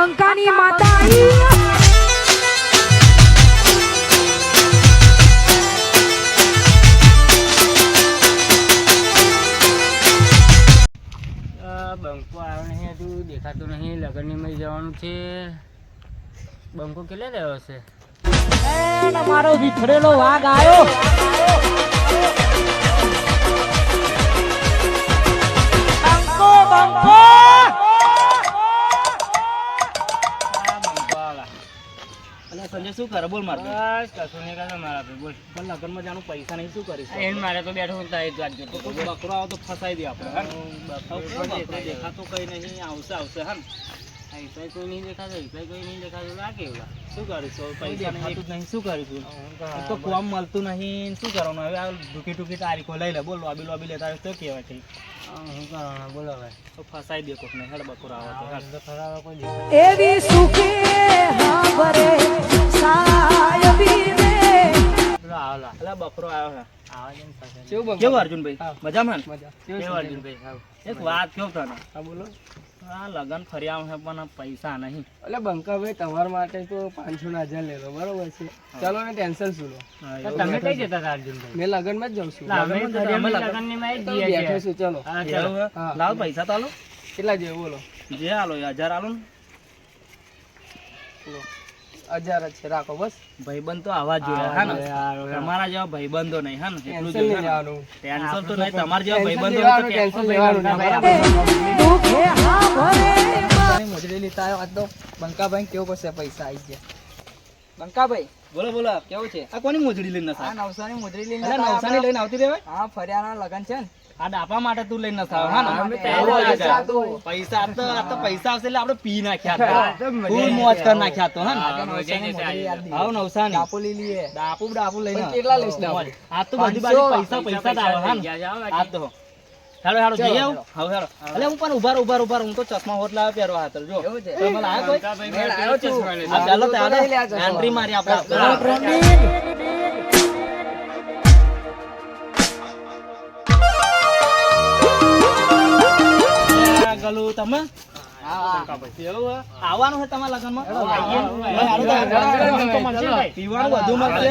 બંકાની માતા બંકો આવ્યો નહીં હજુ દેખાતું નહીં લગ્નની જવાનું છે. બંકો કેટલે રહ્યો છે મારો વિખરેલો વાઘ આવ્યો. બંકો બંકો. શું કરે? બોલ મારે બસ કશું નહીં કરતો મારા ભાઈ બોલ. પણ લગ્નમાં જાણું પૈસા નહીં શું કરીશ? એમ મારે તો બેઠો હું તારી જ વાત તો. જોતો કોઈ બકરો આવો તો ફસાઈ દે આપણે દેખાતો કઈ નહીં આવશે આવશે હા પૈસા કોઈ નહીં દેખાતો પૈસા કોઈ નહીં દેખાતો આ કેવું શું કરીશું? પૈસા નહીં શું કરીશું તો કોમ મળતું નહીં શું કરવાનું? હવે આ ઢૂકી ઢૂકી તારીખો લઈ લે બોલ લોબી લોબી લેતા હોય તો કહેવાય કઈ શું કરવાનું બોલો હવે. તો ફસાઈ દે કોક ને હેડ બકરો આવે તો એવી સુખે સાયબી રે પેલો આવલા અલા બકરો આવ્યો છે કેવું અર્જુનભાઈ મજામાં કેવું અર્જુનભાઈ એક વાત કેવું તને. હા બોલો. આ લગન ફર્યા છે પણ પૈસા નહીં. એટલે બંકાભાઈ તમારા માટે તો પાંચસો ના હજાર લેલો બરોબર છે. ચલો ને ટેન્શન શું લો? તમે કઈ જતા હતા અર્જુનભાઈ? મેં લગ્નમાં જ જાઉં છું. અમે લગન- જઈએ બેઠો ચલો. લાવ પૈસા તો આલો કેટલા જેવું બોલો. જે આલો હજાર આલો ને. બોલો હજાર જ છે. રાખો બસ. ભાઈબંધ તો આવા જ જોઈએ હા ને? તમારા જેવા ભાઈબંધો નહીં હા ને? એટલું જોઈએ ટેન્શન તો નહીં તમારા જેવા ભાઈબંધો તો ટેન્શન લેવાનું ના બરાબર મજૂરી આવ્યો આજ તો. બંકાભાઈ કેવો પડશે પૈસા આવી ગયા? બંકાભાઈ. બોલો બોલો કેવું છે? આ કોની મોજડી લઈને આ નવસાની મુદ્રી અરે નવસાની લઈને આવતી રહેવાય? હા ફરિયાના લગન છે ને. આ ડાપા માટે તું લઈને નસા હા ને? પૈસા પહેલો તો. આ તો પૈસા આવશે એટલે આપણે પી નાખ્યા ફૂલ મોજ કરી નાખ્યા તો હા ને? હા, મજા આવી જશે આજે. હાવ નવસાની ડાપો લઈ લઈએ. ડાપુ ડાપુ લઈને. કેટલા લઈશ આ તો બધી બાજુ પૈસા પૈસા જ આવે હા આ તો. હેડો હેડો જઈ આવું. હવે હેડો અલે હું પણ ઊભા ઉભાર ઊભા રહો, ઊભા રહો. હું તો ચશ્મા હોટ લાવે પહેરવા હાથર જો. તમે લાયા કોઈ? આ ચાલો તો. એન્ટ્રી મારી આપણે આ તમે? આવવાનું છે તમારા લગ્નમાં. પીવાનું વધુ મળશે.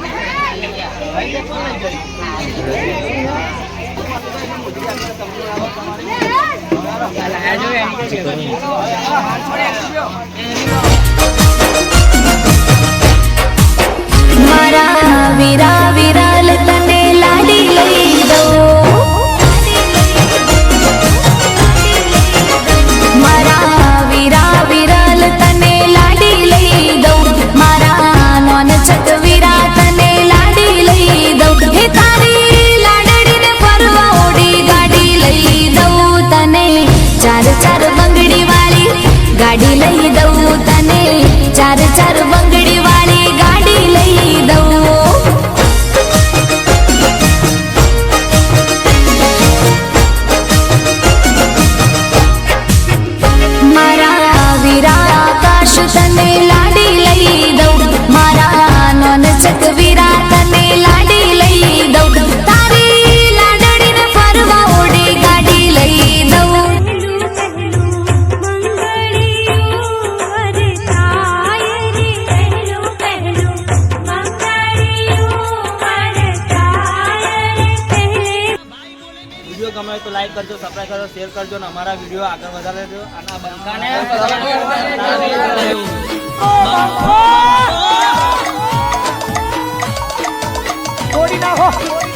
મારા વીરા હોય તો લાઈક કરજો સબસ્ક્રાઈબ કરજો શેર કરજો અને અમારા વીડિયો આગળ વધારે દેજો અને બંકાને થોડી નાખો.